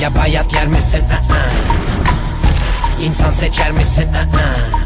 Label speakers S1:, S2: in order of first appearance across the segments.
S1: Ya bayat yer misin? Aa. İnsan seçer misin? Aa.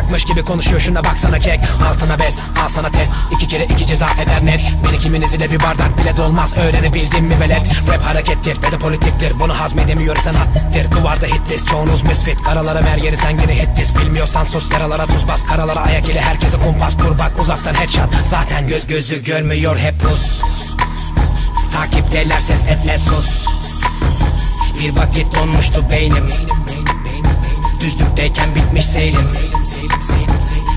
S1: anlayacakmış gibi konuşuyor. Şuna baksana kek. Altına bez al sana test. İki kere iki ceza eder net. Beni kiminiz ile bir bardak bile dolmaz. Öğrenebildin mi velet? Rap harekettir ve de politiktir. Bunu hazmedemiyorsan hattir. Duvarda hit list çoğunuz misfit. Karalara ver yeri sen yine hit list Bilmiyorsan sus yaralara tuz bas. Karalara ayak ile herkese kumpas kur bak uzaktan headshot. Zaten göz gözü görmüyor hep pus. Takipteler ses etme sus. Bir vakit donmuştu beynim. Düzlükteyken bitmiş seyrim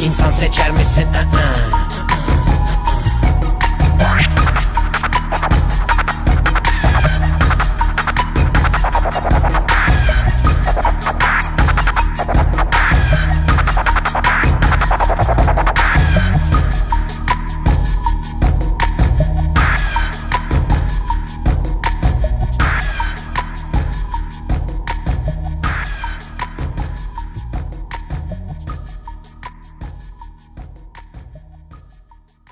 S1: İnsan seçer misin? Aa.